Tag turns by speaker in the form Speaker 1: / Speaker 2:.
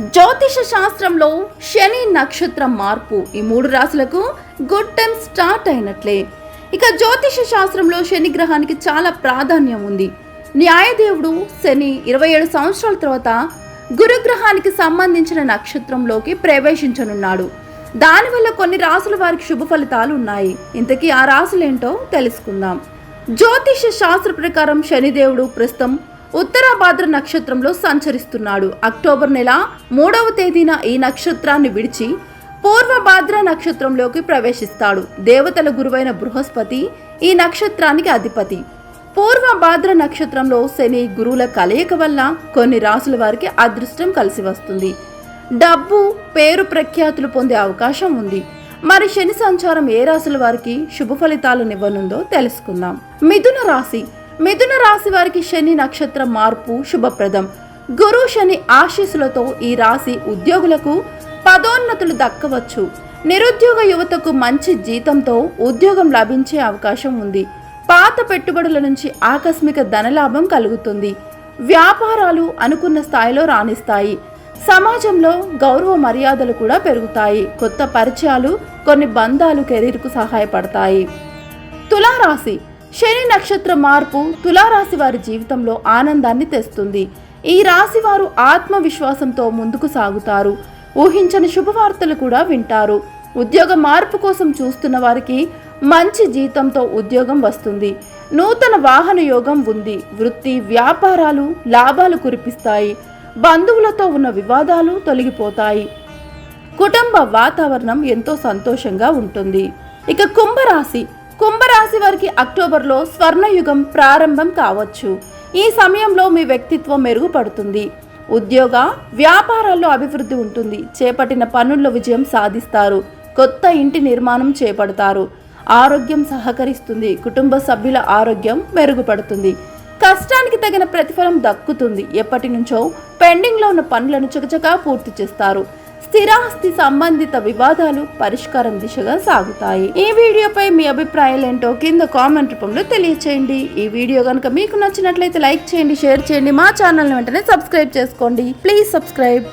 Speaker 1: జ్యోతిష శాస్త్రంలో శని నక్షత్రం మార్పు. ఈ మూడు రాశులకు గుడ్ టైం స్టార్ట్ అయినట్లే. ఇక జ్యోతిష శాస్త్రంలో శని గ్రహానికి చాలా ప్రాధాన్యం ఉంది. న్యాయదేవుడు శని ఇరవై ఏడు సంవత్సరాల తర్వాత గురుగ్రహానికి సంబంధించిన నక్షత్రంలోకి ప్రవేశించనున్నాడు. దానివల్ల కొన్ని రాసుల వారికి శుభ ఫలితాలు ఉన్నాయి. ఇంతకీ ఆ రాసులేంటో తెలుసుకుందాం. జ్యోతిష శాస్త్ర ప్రకారం శనిదేవుడు ప్రస్తుతం ఉత్తరాభాద్ర నక్షత్రంలో సంచరిస్తున్నాడు. అక్టోబర్ నెల మూడవ తేదీన ఈ నక్షత్రాన్ని విడిచి పూర్వభాద్ర నక్షత్రంలోకి ప్రవేశిస్తాడు. దేవతల గురువైన బృహస్పతి ఈ నక్షత్రానికి అధిపతి. పూర్వభాద్ర నక్షత్రంలో శని గురువుల కలయిక వల్ల కొన్ని రాసుల వారికి అదృష్టం కలిసి వస్తుంది. డబ్బు పేరు ప్రఖ్యాతులు పొందే అవకాశం ఉంది. మరి శని సంచారం ఏ రాశుల వారికి శుభ ఫలితాలనివ్వనుందో తెలుసుకుందాం. మిథున రాశి. మిథున రాశి వారికి శని నక్షత్ర మార్పు శుభప్రదం. గురు శని ఆశీస్సులతో ఈ రాశి ఉద్యోగులకు పదోన్నతులు దక్కవచ్చు. నిరుద్యోగ యువతకు మంచి జీతంతో ఉద్యోగం లభించే అవకాశం ఉంది. పాత పెట్టుబడుల నుంచి ఆకస్మిక ధనలాభం కలుగుతుంది. వ్యాపారాలు అనుకున్న స్థాయిలో రాణిస్తాయి. సమాజంలో గౌరవ మర్యాదలు కూడా పెరుగుతాయి. కొత్త పరిచయాలు కొన్ని బంధాలు కెరీర్కు సహాయపడతాయి. తులారాశి శని నక్షత్ర మార్పు తులారాశి వారి జీవితంలో ఆనందాన్ని తెస్తుంది. ఈ రాశి వారు ఆత్మవిశ్వాసంతో ముందుకు సాగుతారు. ఊహించని శుభవార్తలు కూడా వింటారు. ఉద్యోగ మార్పు కోసం చూస్తున్న వారికి మంచి జీతంతో ఉద్యోగం వస్తుంది. నూతన వాహన యోగం ఉంది. వృత్తి వ్యాపారాలు లాభాలు కురిపిస్తాయి. బంధువులతో ఉన్న వివాదాలు తొలగిపోతాయి. కుటుంబ వాతావరణం ఎంతో సంతోషంగా ఉంటుంది. ఇక కుంభరాశి కుంభరాశి వారికి అక్టోబర్లో స్వర్ణయుగం ప్రారంభం కావచ్చు. ఈ సమయంలో మీ వ్యక్తిత్వం మెరుగుపడుతుంది. ఉద్యోగ వ్యాపారాల్లో అభివృద్ధి ఉంటుంది. చేపట్టిన పనుల్లో విజయం సాధిస్తారు. కొత్త ఇంటి నిర్మాణం చేపడతారు. ఆరోగ్యం సహకరిస్తుంది. కుటుంబ సభ్యుల ఆరోగ్యం మెరుగుపడుతుంది. కష్టానికి తగిన ప్రతిఫలం దక్కుతుంది. ఎప్పటి నుంచో పెండింగ్లో ఉన్న పనులను చకచకా పూర్తి చేస్తారు. స్థిరాస్తి సంబంధిత వివాదాలు పరిష్కారం దిశగా సాగుతాయి. ఈ వీడియోపై మీ అభిప్రాయాలు ఏంటో కింద కామెంట్ రూపంలో తెలియచేయండి. ఈ వీడియో కనుక మీకు నచ్చినట్లయితే లైక్ చేయండి షేర్ చేయండి. మా ఛానల్ వెంటనే సబ్స్క్రైబ్ చేసుకోండి. Please subscribe.